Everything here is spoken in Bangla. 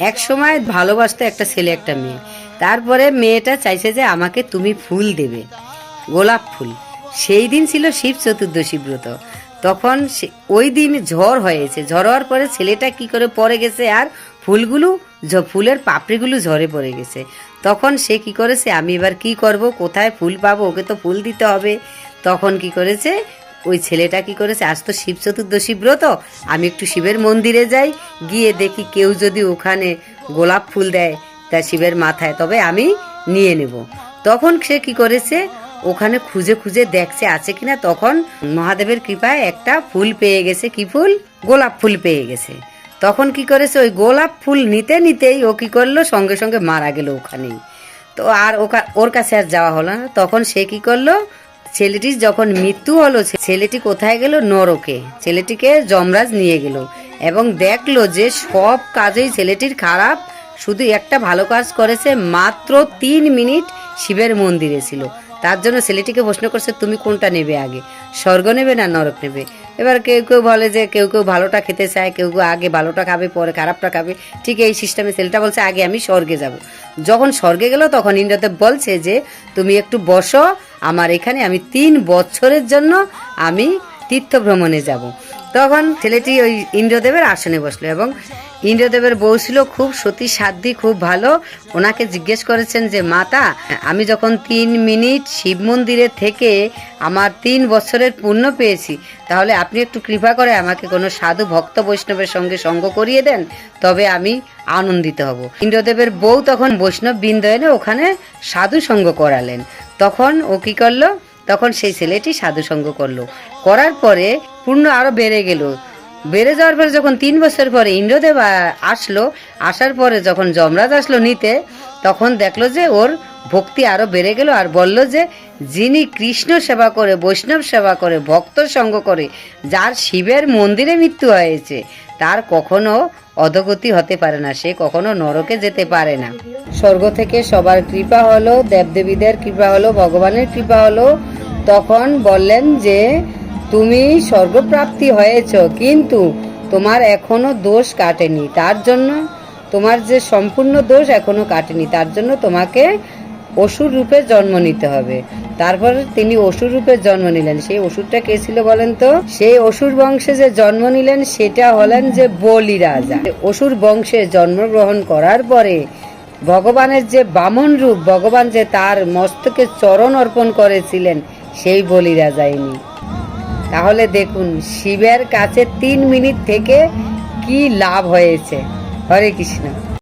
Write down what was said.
এক সময় ভালোবাসতো একটা ছেলে, একটা মেয়ে। তারপরে মেয়েটা চাইছে যে আমাকে তুমি ফুল দেবে, গোলাপ ফুল। সেই দিন ছিল শিব চতুর্দশী ব্রত। তখন ওই দিন ঝড় হয়েছে। ঝড় হওয়ার পরে ছেলেটা কি করে পড়ে গেছে আর ফুলগুলো ফুলের পাপড়িগুলো ঝরে পড়ে গেছে। তখন সে কি করেছে, আমি এবার কি করব, কোথায় ফুল পাবো, ওকে তো ফুল দিতে হবে। তখন কি করেছে ওই ছেলেটা কি করেছে? আজ তো শিব চতুর্দশী ব্রত। আমি একটু শিবের মন্দিরে যাই, গিয়ে দেখি কেউ যদি ওখানে গোলাপ ফুল দেয়, তা শিবের মাথায়। তবে আমি নিয়ে নেব। তখন সে কি করেছে? ওখানে খুঁজে খুঁজে দেখছে, আছে কিনা? তখন মহাদেবের কৃপায় একটা ফুল পেয়ে গেছে। কি ফুল? গোলাপ ফুল পেয়ে গেছে। তখন কি করেছে? ওই গোলাপ ফুল নিতে নিতেই ও কি করল? সঙ্গে সঙ্গে মারা গেল ওখানেই। তো আর ওর কাছে আর যাওয়া হলো না। তখন সে কি করল? ছেলেটির যখন মৃত্যু হলো ছেলেটি কোথায় গেল? নরকে। ছেলেটিকে যমরাজ নিয়ে গেল এবং দেখল যে সব কাজেই ছেলেটির খারাপ। শুধু একটা ভালো কাজ করেছে, মাত্র তিন মিনিট শিবের মন্দিরে ছিল। তার জন্য ছেলেটিকে প্রশ্ন করছে, তুমি কোনটা নেবে আগে? স্বর্গ নেবে না নরক নেবে? এবার কেউ কেউ বলে যে, কেউ কেউ ভালোটা খেতে চায়, কেউ কেউ আগে ভালোটা খাবে, পরে খারাপটা খাবে। ঠিক এই সিস্টেমে ছেলেটা বলছে, আগে আমি স্বর্গে যাব। যখন স্বর্গে গেল, তখন ইন্দ্রদেব বলছে যে, তুমি একটু বসো আমার এখানে আমি তিন বছরের জন্য আমি তীর্থ ভ্রমণে যাব। তখন ছেলেটি ওই ইন্দ্রদেবের আসনে বসল এবং ইন্দ্রদেবের বউ ছিল খুব সতী সাধ্যি খুব ভালো। ওনাকে জিজ্ঞেস করেছেন যে, মাতা, আমি যখন তিন মিনিট শিব মন্দিরে থেকে আমার তিন বছরের পুণ্য পেয়েছি, তাহলে আপনি একটু কৃপা করে আমাকে কোনো সাধু ভক্ত বৈষ্ণবের সঙ্গে সঙ্গ করিয়ে দেন, তবে আমি আনন্দিত হব। ইন্দ্রদেবের বউ তখন বৈষ্ণব বৃন্দ এনে ওখানে সাধু সঙ্গ করালেন। তখন ও কী করল? তখন সেই ছেলেটি সাধু সঙ্গ করল। করার পরে পূর্ণ আরও বেড়ে গেল। বেড়ে যাওয়ার পরে যখন তিন বছর পরে ইন্দ্রদেব আসলো, আসার পরে যখন যমরাজ আসলো নিতে, তখন দেখল যে ওর ভক্তি আরও বেড়ে গেল আর বলল যে, যিনি কৃষ্ণ সেবা করে, বৈষ্ণব সেবা করে, ভক্ত সঙ্গ করে, যার শিবের মন্দিরে মৃত্যু হয়েছে, তার কখনো অধগতি হতে পারে না, সে কখনো নরকে যেতে পারে না। স্বর্গ থেকে সবার কৃপা হলো, দেবদেবীদের কৃপা হলো, ভগবানের কৃপা হলো, তখন বললেন যে তুমি স্বর্গপ্রাপ্তি হয়েছ, কিন্তু তোমার এখনও দোষ কাটেনি। তার জন্য তোমার যে সম্পূর্ণ দোষ এখনও কাটেনি, তার জন্য তোমাকে অসুর রূপে জন্ম নিতে হবে। তারপর তিনি অসুর রূপে জন্ম নিলেন। সেই অসুরটা কে ছিল বলেন তো? সেই অসুর বংশে যে জন্ম নিলেন, সেটা হলেন যে বলি রাজা। অসুর বংশে জন্মগ্রহণ করার পরে ভগবানের যে বামন রূপ, ভগবান যে তার মস্তকে চরণ অর্পণ করেছিলেন, সেই বলি রাজাইনি তাহলে দেখুন শিবের কাছে তিন মিনিট থেকে কি লাভ হয়েছে? হরে কৃষ্ণ।